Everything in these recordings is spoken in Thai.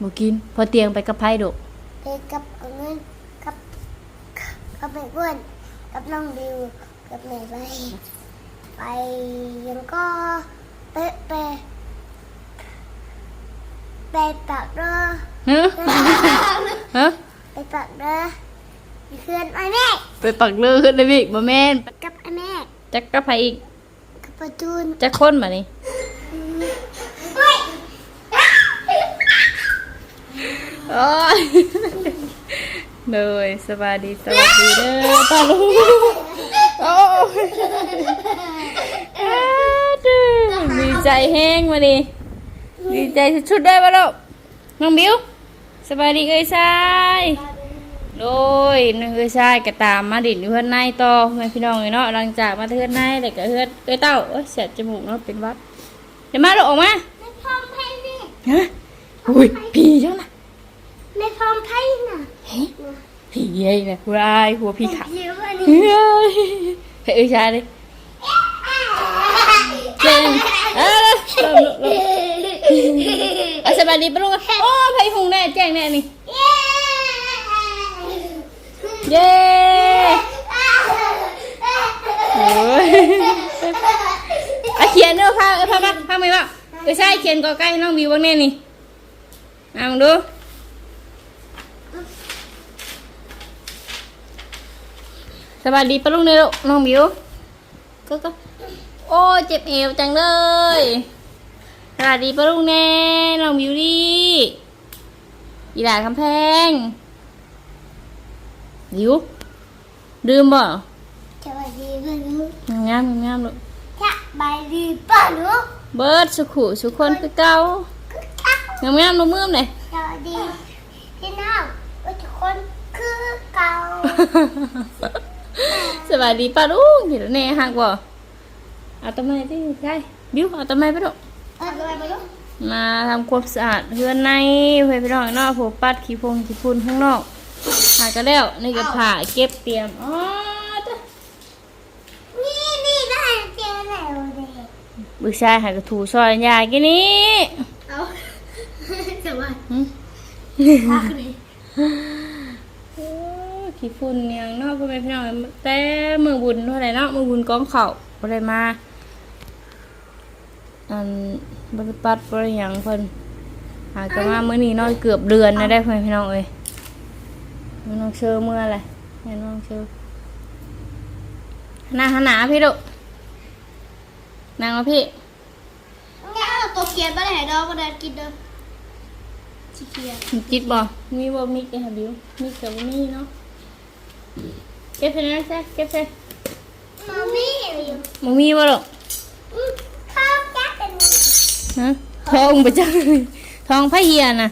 บ่กิน พอเตียงไปกับไผดอกไปกับเอาเงินกับกับแม่อ้วนกับน้องบิวกับแม่ไปไปยังก็ไปไปไปปากเด้อฮะฮะไปปากเด้อเพื่อนไอ้แม่ไปปักเลือขึ้นได้อีกบ่แม่นกับไอ้แม่จักกับไผอีกกับประจูนจักคนบัดนี้ เฮ้ย โอ้ยเลยสวัสดีสวัสดีเด้อป้าลุงโอ้ยอ้าดื้อดีใจแห้งมาดิดีใจชุดๆได้ป่ะลูกน้องบิวสบายดีเอ้ยชายโดยน้องเอ้ยชายก็ตามมาดินอยู่เพื่อนในต่อแม่พี่น้องเลยเนาะหลังจากมาเทือนในแล้วก็เฮือนเอ้ยเต้าเอ้ยเสียบจมูกเนาะเป็นหวัดเดี๋ยวมาลูกออกมาไม่พร้อมไพ่นี่ฮะอุ้ยพี่จังนะ ไม่พร้อมไพ่น่ะพี่เย้นะผู้ร้ายหัวพี่ขาเดี๋ยวอันเฮ้นี้ยเฮ้ยชายดิเก่งเออเริ่มเริ่มเอาสบายดีปะลูกโอ้ไผ่หุงแน่แจ้งแน่นี่เย้โอ้ยเอาเขียนเด้อพาเออพามาพามาบ้างเออใช่เขียนกอไก่ให้น้องวิวบ้างแน่นี่เอามาดู สวัสดีปะลุงเนี่ยลูกน้องบิวก็ก็โอ้ยเจ็บเอวจังเลยสวัสดีปะลุงแน่น้องบิวดีอีหลาคำแพงบิวดื่มบ่สวัสดีเพื่อนลูกงามงามลูกสบายดีป่ะลูกเบิร์ดสุขุสุขคนคือเก่างามงามลูกมือมเลยสวัสดีพี่น้องทุกคนคือเก่า สวัสดีป้าลุงเห็นแล้วแน่หักบ่เอาต้นไม้ที่ใช่บิวเอาต้นไม้ไปลูกเออไปลูกมาทำความสะอาดเพื่อนในเพื่อนพี่น้องนอกผมปัดขี้พงขี้ฝุ่นข้างนอกหายก็แล้วนี่ก็ผ่าเก็บเตรียมอ๋อจ้ะนี่นี่ได้เจอแล้วเลยบึกชายหายกระถูซอยยายกินนี้เอาสวัสหึดีโอ้ย ขี้ฝุ่นเนี่ยงนอกเพื่อนพี่น้องแต่มือบุญเท่าไหร่เนาะมือบุญกองเข่าอะไรมาอันบริปัดบริหยังเพิ่นหากันมาเมื่อนี้เน้อยเกือบเดือนนะได้เพื่อนพี่น้องเอ้ยน้องเชื่อเมื่อไรแม่น้องเชื่อหน้าหนาพี่ดุนางมาพี่เนี่ยเอาตัวเกียนมาได้ไหนดอกมาได้กินเด้อชิเกียนมีจิตบ่มีบ่มีแกฮะบิวมีกับบ่มีเนาะ เก็บไปนะแซ่เก็บไปมามีอะไรอยู่บ่มีบ่หรอกอืมข้าวจักกันฮะทองไปจังทองพระเฮียน่ะ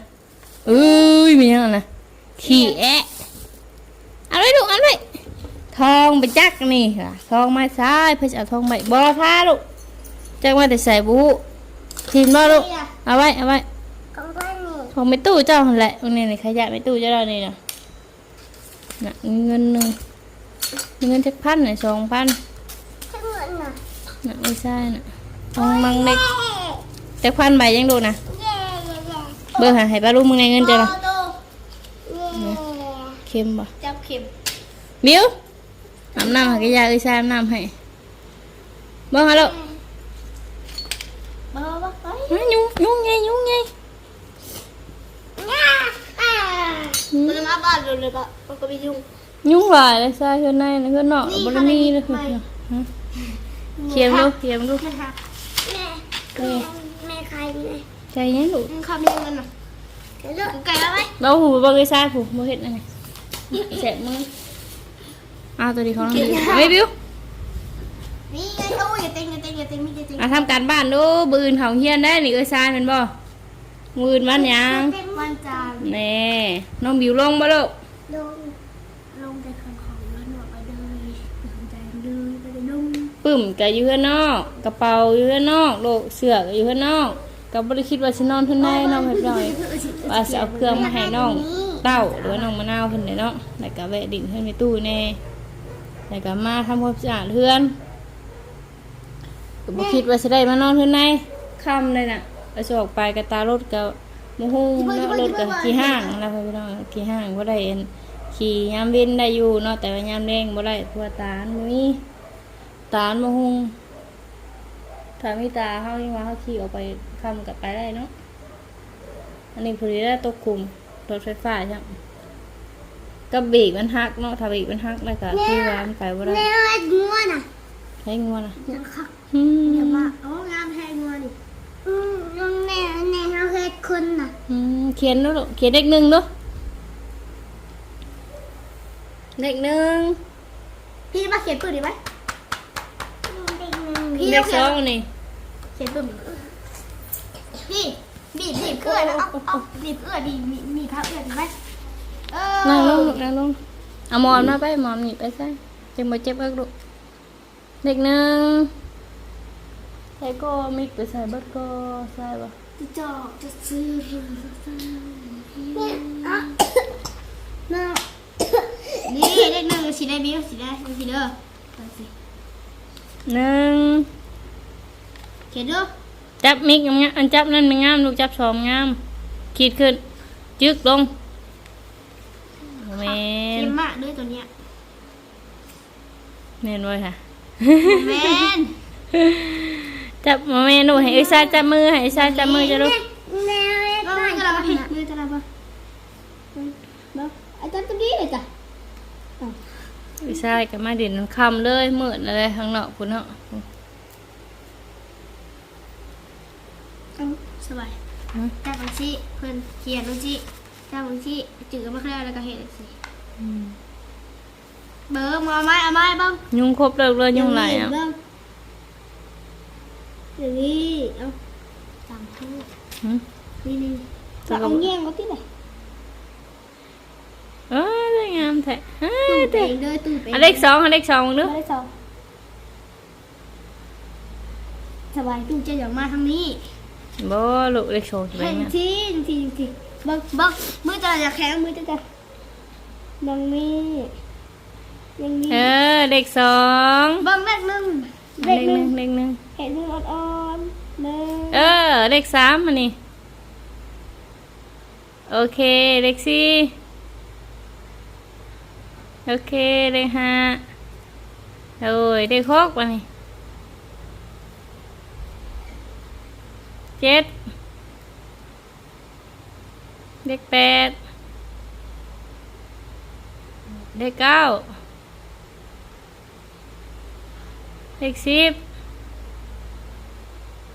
เอ้ยมีหยังน่ะขี้แอะเอาไว้ลูกเอาไว้ทองไปจักนี่ค่ะทองมาซ้ายเพิ่นสิเอาทองใบบ่ท่าลูกจักว่าแต่ใส่บุทีมบ่ลูกเอาไว้เอาไว้ของเพื่อนนี่ของไม่ตู้เจ้าหั่นแหละตรงนี้ในขยะไม่ตู้เจ้าเรานี่นะ น่ะมีเงินหนึ่งมีเงินจักพันน่ะสองพันทั้งหมดน่ะน่ะไม่ใช่น่ะทองมังเล็กจักพันใบยังดูนะเย่เย่เย่เบอร์หาให้ป้าลูกมึงในเงินเจ้านะโตเย่เค็มบ่จับเข็มบิวอาบน้ำให้กระยาเอ้ยชายอาบน้ำให้เบิ่งฮัลโหลมาบ้าไปมายุ่งยุ่งไงยุ่งไง ง่าอ่า มันมาบ้านเลยก็มันก็ไปยุ่งยุ่งหลายเลยชายเพื่อนในนะเพื่อนนอกบริมีเลยคือฮะเค็มลูกเค็มลูกแม่แม่แม่ใครแม่ใจเย็นลูกเขามีเงินหรอเดี๋ยวไก่แล้วไหมเราหูบ่เคยซาผูบ่เฮ็ดอันนี้แสบมือเอาตัวนี้ของเราเฮ้ยบิวนี่ไงโอ้ยอย่าเต็งอย่าเต็งอย่าเต็งนี่อย่าเต็งเอาทำการบ้านดูบืนเขาเฮียนได้นี่เอ้ยซายเป็นบ่ มือนวันหยังวันจันทร์แน่น้องบิวลงบ่ลูกลงลงไปของของแล้วหนูไปเลยสนใจเลยไปเลยนุ่มปึ้มก็อยู่ข้างนอก กระเป๋าอยู่ข้างนอกโลกเสื้อก็อยู่ข้างนอกก็บ่ได้คิดว่าสินอนเพิ่นได้น้องเฮ็ดหน่อยว่าสิเอาเครื่องมาให้น้องเต้าหรือว่าน้องมะนาวเพิ่นได้เนาะแล้วก็แวะดิ่งเพิ่นในตู้แน่แล้วก็มาทำความสะอาดเรือนก็บ่คิดว่าสิได้มานอนเทื่อในค่ำเลยน่ะ ก็สิออกไปกระตารถก็โมโหเนาะรถกับขี่ห้างแล้วพี่น้องขี่ห้างบ่ได้เอ็นขี่ยามเว้นได้อยู่เนาะแต่ว่ายามแรงบ่ได้เพราะว่าตาลบ่มีตาลโมโหถ้ามีตาเฮายังว่าเฮาขี่ออกไปคำกับไปได้เนาะอันนี้พอดีได้ตกคุมรถไฟฟ้าใช่ไหมก็เบรกมันหักเนาะถ้าเบรกมันหักแล้วก็คือว่ามันไปบ่ได้แม่เอาไอ้งัวน่ะให้งัวนะยังคักอืมเดี๋ยวมาโอ้งามแทงงัวนี่อืม น้องแม่แม่เอาเฮ็ดคนน่ะอืมเขียนดูลูกเขียนเลขหนึ่งดูเลขหนึ่งพี่มาเขียนปืนดีไหมพี่เลเอาขเขีสยอนงนี่เขียนปืนพี่บีบบีบเอื้อนะเอาเอาบีบเอื้อดีมีมีพับเอื้อดีไหมเออนั่งลงลูกนั่งลงเอาหมอนมาไปหมอนนี่ไปใส่จังบ่เจ็บเอิกลูกเลขหนึ่ง ใส่ก็มิกไปใส่เบัดก็ใส่บ่จะจอกจะซื้อเนี่ยอะน่านี่เลขหนึ่งสีได้บิ้วสีได้สีเด้อไปสิหนึ่งเขียนดูจับมิกงามอันจับนั่นมันงามลูกจับสองงาม ขีดขึ้น จึกลงแมเขีนยนมากด้วยตัวเนี้ยแมนไว้ค่ะแมน จับมาแม่หนูให้อิซาจับมือให้อิซาจับมือจะลูกแมวมือจะรับผิดมือจะรับป่ะเนาะอาจารย์ตัวนี้เลยจ้ะอิซากับมาเด่นคำเลยมืดอะไรข้างนอกคุณเนาะสบายแต่บางทีเพิ่นเขียนบางทีแต่บางทีจืดก็ไม่เคยแล้วก็เห็นสิเบอร์มาไม้เอาไม้บ้างยุงครบเลิกเลยยุงไหลอะบ้าง อย่างนี้เอาสามทุ่หืมนี่นี่จะเอาแง่งเขาที่ไหนเออได้งามแท้ตู้ยเอเด้งเลยตู้เองอันเล็กสองอันเล็กสองมึงดูไม่ได้สองสบายตู้จะอย่างมาทางนี้บ่ลูกเล็กสองใช่ไหมเห็นเนี่ยที่ที่ที่บังบังมือจะจะแข็งมือจะจะบังมียังมีเออเล็กสองบังเล็กหนึ่งเล็กหนึ่งงเล็กหนึ่ง เห็นมืออ่อนๆหนึ่งเออ เล็กสามมันนี่ โอเค เล็กสี่โอเค เล็กห้าโอ้ยเล็กหกวันนี้เจ็ดเล็กแปดเล็กเก้าเล็กสิบ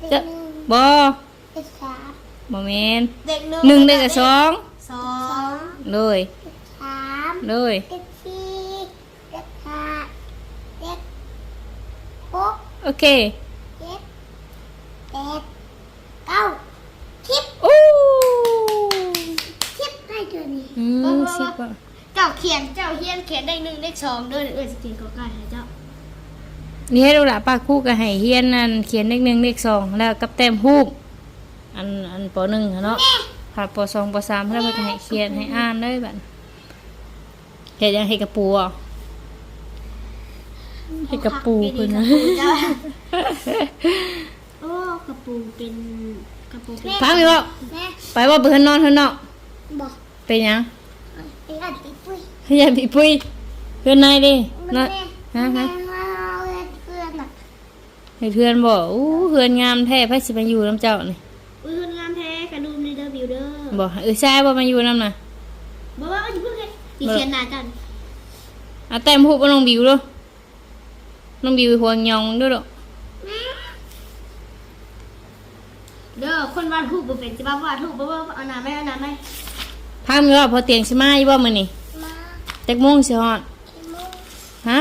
นี่นั่งงามๆเลยลูกนั่งลงนั่งลงเอาจำตัวกันอันนับดูให้ให้น้องนับดูใช่ให้เอาถ้วยน้องดูเลขยังนี่เหรอบิวบิวบิวบิวได้ยังเลขสองบ่แม่นบ่แม่นเลขหนึ่งโดยบ้างหลังเลขสามบ่แม่นเลจะขหนึ่งบ่เลขสามบ่แม่นเลขหนึ่งหนึ่งเลขกับสองสองโดยสามโดยเลขสี่เลขห้าเลขหกโอเคเจ็ดแปดเก้าสิบอู้สิบได้ตัวนี้อืมสิบว่ะเจ้าเขียนเจ้าเขียนเขียนได้หนึ่งได้สองเด้อเออสกินก็ใกล้ให้เจ้า นี่ให้ดูละป้าคู่กับให้เฮียนนั่นเขียนเลขหนึ่งเลขสองแล้วกับแต้มฮูบอันอันปหนึ่งอะเนาะผ่าปสองปสามแล้วมันก็ให้เขียนให้อ่านเลยบัดเห็ดยังเห็ดกระปูอะเห็ดกระปูคืคือนะนะโอ้กระปูเป็นกระปูเป็นพักไปว่าแม่ไปว่าเบื่อนอนเถอะเนาะบอกเป็นหยังไอ้อันติปุ้ยอย่า bị ปุ้ยเพื่อนนายดิมันนายแม่ฮะแม่ฮะ มาเอาเพื่อนอะ ให้เพื่อนบอกอู้เพื่อนงามแท้ไพ่สิมาอยู่น้ำเจ้านี่อุ้ยคนงามแท้กระดูมในเดอร์บิวเดอร์บอกเออใช่ว่ามาอยู่น้ำน่ะบอกว่าเอาอยู่เพื่อนเลยอีเขียนหน้าจันเอาแต้มฮูบมาลงบิวด้วยน้องบิวหัวยองมึงด้วยดอกเด้อคนวาดรูปบ่เป็นจะบ้าวาดรูปบ่ว่าเอาหน้าไหมเอาหน้าไหมพักมีว่าพอเตียงสิมาอยู่บ่มื้อนี่มาจักโมงสิฮอดขี้มูกฮะ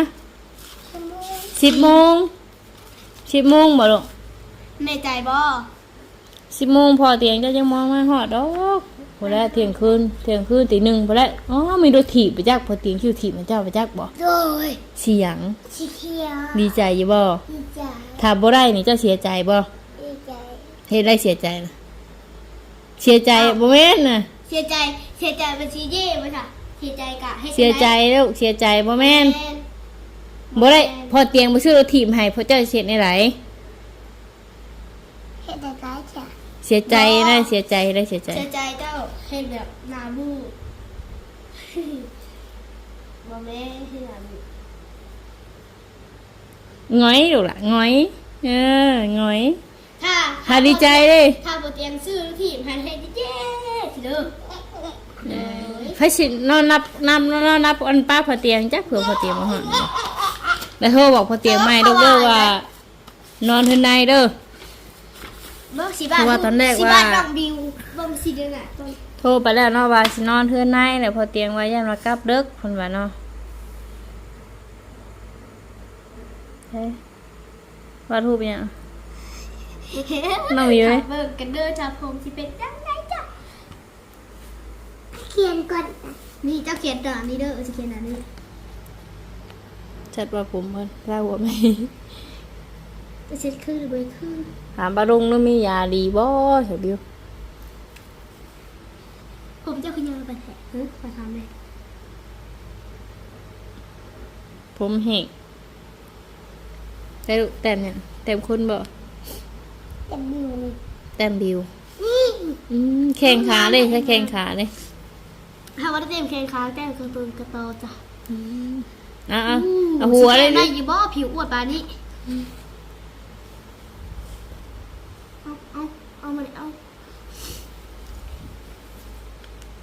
ขี้มูกสิบโมง สิบโมงบ่ลูกในใจบ่สิบโมงพอเตียงจะยังมองมาหอดดอกพอแล้วเที่ยงคืนเที่ยงคืนตีหนึ่งพอแล้วอ๋อมีรถถีบไปจักพอเตียงคิวถีบมันเจ้าไปจักบ่โดยเสียงสีเขียวดีใจอยู่บ่ดีใจถ้าบ่ได้นี่เจ้าเสียใจบ่ดีใจเฮ็ดได้เสียใจนะเสียใจบ่แม่นน่ะเสียใจเสียใจเป็นสีเย่ไหมค่ะเสียใจกะให้เสียใจแล้วเสียใจบ่แม่นแม่น บ่ได้พอเตียงบ่ซื้อรถถีบให้เพราะเจ้าเสียในไหลเฮ็ดได้ไรจ้ะเสียใจนะเสียใจได้เสียใจ เสียใจเจ้าเฮ็ดแบบหนาบูบ่แม่เฮ็ดหนาบูหงอยลูกล่ะหงอย เออหงอยถ้าถ้าดีใจเด้ถ้าบ่เตรียมซื้อทีมให้ให้ดีเจ้สิเด้อเด้อพระสินอนนับนับนอนนับอันป้าพอเตียงจักเผื่อพอเตียงมาหอน แล้วโทรบอกพอเตียงใหม่เด้อเด้อว่า นอนเทือนในเด้อ เบิ่งสิบ้าเพราะว่าตอนแรกสิว่าบ้านน้องบิวเบิ่งสิเด้อน่ะต้นโทรไปแล้วเนาะว่าสินอนเทือนในแล้วพอเตียงว่าย่านว่ากลับเดึกเพิ่นว่าเนาะเฮ้ยว่าทูบยัง น้องบิวเอ้ย เบิ่งกันเด้อจ้าผมสิเป็นจังไดจ้ะเขียนก่อนนี่เจ้าเขียนต่อนี่เด้อเออสิเขียนอันนี้ ชัดว่าผมเพิ่นเล่าว่าไม่จะเช็ดคือหรือบ่คือถามปลาลุงนู้มียาดีบ่เฉยบิวผมเจ้าคือยังไปแท้เฮ้ยมาทำเลยผมแห้งแต่ลูกแต้มเนี่ยแต้มคุณบ่เต็มบิวนี่แต้มบิวนี่อืมแข่งขาเลยใช้แข่งขาเลยถ้าว่าได้เต็มแขนขาแก้มกระตูนกระโตจ้ะอะ อะเอาหัวเลยได้ดิอยี่บ่ผิวอวดปานนี้เอาเอาเอามาเลยเอา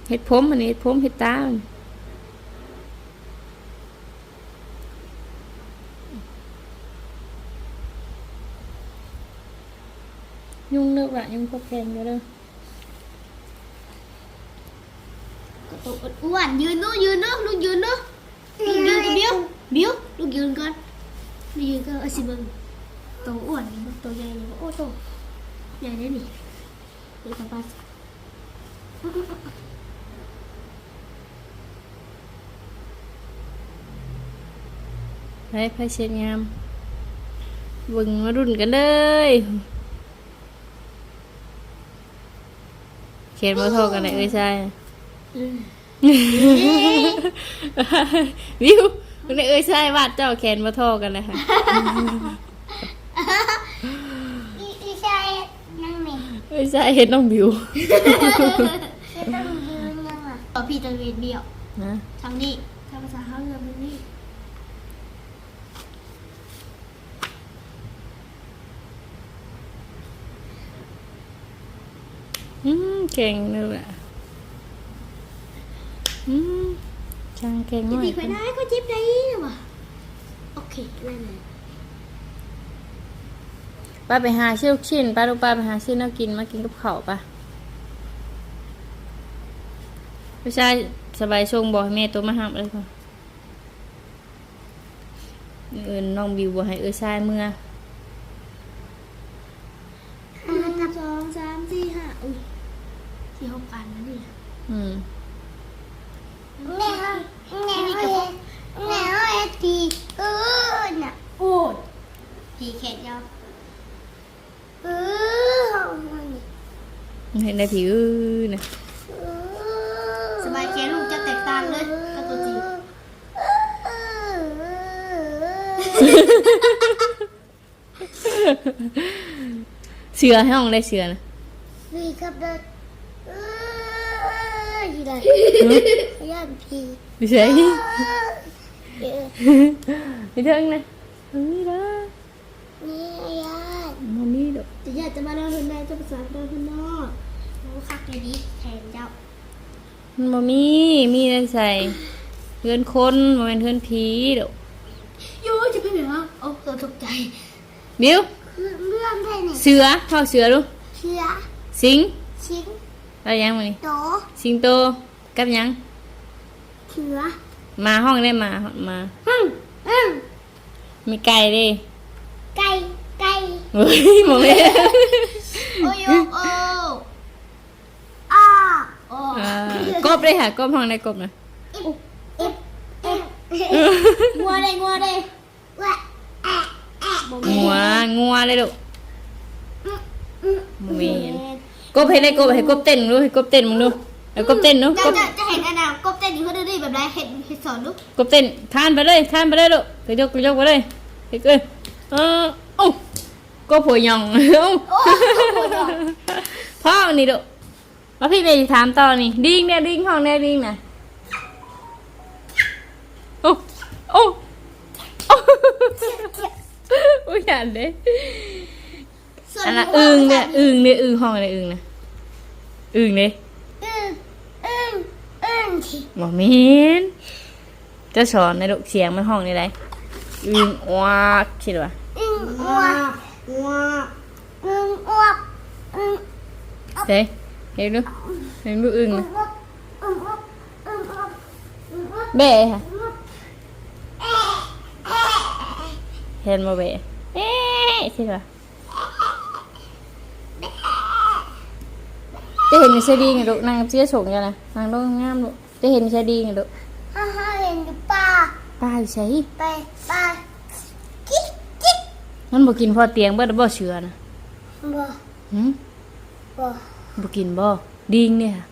เห็ดผมอันนี้เห็ดผมเห็ดตามันยุ่งเลิกละยุ่งพวกแกงเยอะเลยกระโตอ้วนยืนนู้ยืนนู้ลูกยืนนู้ ลูกยืนกับบิวบิวลูกยืนก่อนลูกยืนก็เอาสิเบิ่งโตอ้วนนี่บ่โตใหญ่นี่บ่โอ้โตใหญ่ได้นี่นี่กับป้าไปไปเช็ดงามเบึงมารุ่นกันเลยเขียนมาโทรกันเลยเอ้ยใช่ อืมวิวคุณเอ้ยใช่วาดเจ้าแขนมาโทรกันเลยค่ะอีอีชายนั่งนี่เอ้ยใช่เห็นน้องบิวจะต้องยืนยังอะต่อพี่ตะเวนเดียวนะทางนี้ทางภาษาเฮาเรือมันนี่อืมเก่งเลยอะอืม ช่างเก่งจะมากตีไปได้ก็จิ๊บได้นะวะโอเคนั่นแหละป้าไปหาชื่อลูกชิ้นป้าลูกป้าไปหาชื่อน่ากินมากินกับข้าวป้าไม่ใช่สบายชงบอกให้แม่ตัวมาห้ามเลยค่ะเอินน้องบิวบอกให้เอ้ยชายเมื่อหนึ่งสองสามสี่ห้าอุ้ยที่หกอันนะนี่อืม แม่แม่แม่แม่แม่ตีเออน่ะโอ้ยตีแขนยาวเออ เห็นได้ผิวนะสบายแขนลูกจะแตกต่างเลยกับตัวจริงเสือให้ห้องได้เสือนะพี่ครับเด็กเออยี่ได้ย่านพี่ไม่ใช่เออไม่เทิงนะเฮ้ยนะนี่ย่านมันนี่ดอกจะอยากจะมาเล่าคนใดจะภาษาเดินคนนอ กโอ้คักเลยดิแทนเจ้ามันบ่มี มีได้ใส่เพื่อนคนบ่แมันเป็นเพื่อนผีดอกยูจะเป็นแบบว่าโอ้ตัวตกใจบิวคือเรื่องไทยเนี่ยเสือเท่าเสือดูเชื้อสิงชิ้นอะไรยังมานี่โตสิงโตกับหยังเชื้อมาห้องได้มามาฮึ่มฮึ่มมีไก่เด้ไก่ไก่เฮ้ยหมองเลยโอโยโออ้าโอ เออกบเลยค่ะกบห้องในกบนะเอฟเอฟงัวเลยงัวเลยว่าอะอะบ่แม่งัวงัวเลยลูกนเมนกบให้ได้กบให้กบเต้นดูให้กบเต้นมึงดูให้กบเต้นดูจะกบจะจะเห็นอันน่ะกบเต้นอยู่เขาดื้อๆแบบไรเห็นเห็นสอนลูกกบเต้นทานไปเลยทานไปเลยลูกไปยกไปยกไปเลยไปเกินเออโอ้กบหัวยองเอ้าโอ้โหพ่อนี่ลูก มาพี่ไปถามต่อนี่ดิ้งเนี่ยดิ้งห้องเนี่ยดิ้งนะโอ้โอ้โอ้ยอย่าเลยอันนั้นอึงเนี่ยอึงเนี่ยอึงห้องอะไรอึงนะอึงเนี่ยอึงอึงอึงบอกเมนจะสอนในลูกเสียงมันห้องนี่ไรอึงว้าคิดว่าอึงอ้วกอ้วกอึงอ้วกอึงเฮ้ย เห็นดูเห็นดูอึงนะอ้วกอึงอ้วกอึงอ้วกอึงอ้วกเบ้ค่ะเห็นมาเบ้เอ๊ะคิดว่าจะเห็นมีเสดีไงลูกนางเสียส่งยังไงนางต้องงามลูกจะเห็นมีเสดีไงลูกฮ่าฮ่าเห็นอยู่ป่าป้าอยู่ใส่ไปป่ากิ๊กกิ๊กมันบ่กินพอเตียงเบิดบ่เชื่อนะบ่หืมบ่ บ่กินบ่ดิงเนี่ยค่ะ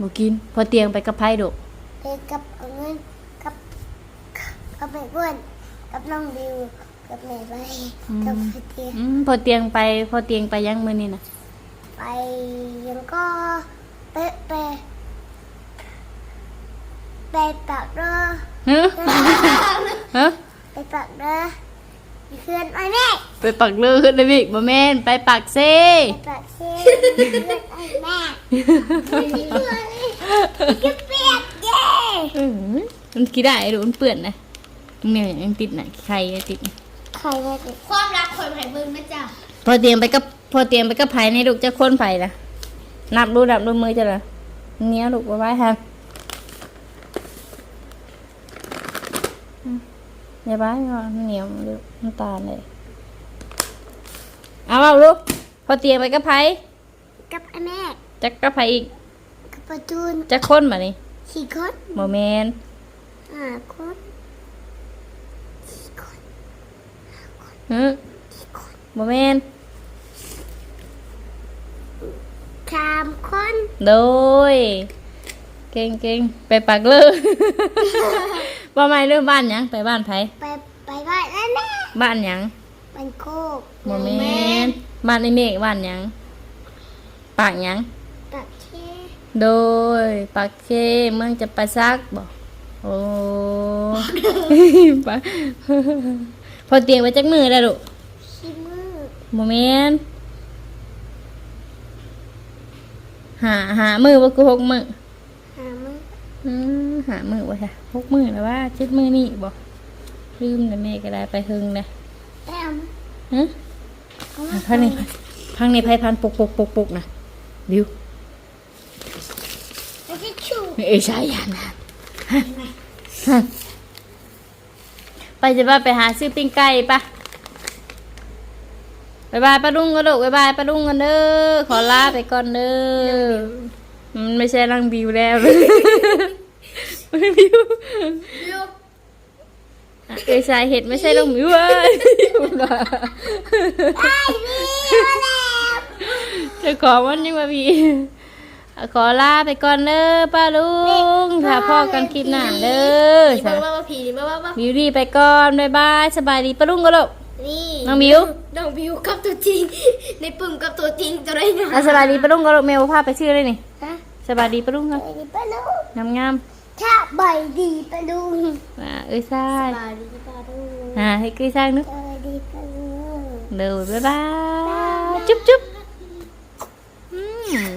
บ่กิน พอเตียงไปกับไผดอกไปกับเอาเงินกับกับแม่อ้วนกับน้องบิวกับแม่ใบกับพี่เตียอืมพอเตียงไป พอเตียงไปยังมื้อนี้น่ะไปยังก็เป๊ะเป๊ะไปปากเด้อฮะฮะไปปากเด้อมี เพื่อนไอ้แม่ไปปักเลือขึ้นได้บิกบ่แม่นไปปักเซ่ไปปากเซ่มีเพื่อนไอ้แม่มีเพื่อนกิ๊บเปียกเย้เออมันกี่ได้ดูมันเปื้อนนะมันเนี่ยยังติดน่ะใครติดน่ะใครได้ความรักคนไผ่มึงนะจ๊ะพอเตียงไปกับพอเตียงไปกับไผในลูกจะคนไผนะนับดูนับดูมือจะละเนี้ยลูกไว้ฮะ อย่าบ้ายก่อนเหนียวลูกน้ำตาลเลย เอาเอาลูก พอเตียงไปกับไผกับไอ้แม่จะกับไผอีกกับประจูนจะคนมานี่สี่คนโมเมนห้าคนสี่คนฮึโมเมนสามคน โดย เก่งเก่งไปปักเลย ว่าไม่เรื่องบ้านหยังไปบ้านไผไปไปบ้านไอ้แม่บ้านหยังบ้านโคกโมเมนบ้านไอเมฆบ้านหยังปากหยังปักเชโดยปากเคเมืองจะไปซักบอกโอ้ ปะพอเตียงไปจักมือแล้วลูกชิมือโมเมนหาหามือว่ากูหกมือหามืออืม หามือว่าค่ะหกมือแล้วว่าเจ็ดมือนี่บอกลืมแต่แม่ก็ได้ไปหึงนะแต้มฮะเอามาพังในพังในไพ่พันปุกปุกปุกปุกนะบิวแล้วจะชูเอ้ยใช่ยานะฮะฮะไปจะบ้าไปหาซื้อปิ้งไก่ปะบายบายป้าดุ้งก็ลูกบายบายป้าดุ้งกันเด้อขอลาไปก่อนเด้อมันไม่ใช่รังบิวแล้ว บิวบิวเอ้ยสาเหตุไม่ใช่ลงมิวเว้ยไอ้บิวมาแล้วเจะขอวันนี้มาพี่ขอลาไปก่อนเด้อป้าลุงถ้าพ่อกันคลิปหน้าเด้อนี่บ้าบ้าบ้าผีนี่บ้าบ้าบ้าบิวดีไปก่อนบ๊ายบายสบายดีป้าลุงก็ลูกนี่น้องบิวน้องบิวกับตัวจริง ในปุ่มกับตัวจริงจะได้ไงอะสบายดีป้าลุงก็ลูกเมลพาไปชื่อเลยนี่ฮะสบายดีป้าลุงครับสบายดีปะลูกงามงาม ถ้าใบดีปะลูกๆอ่าเอ้ยซ่าสยบายดีปะลูกอ่าให้กุ้ยซ่างนึกสบายดีปะลูกเด้อบ๊ายบายจุ๊บจุ๊บอืม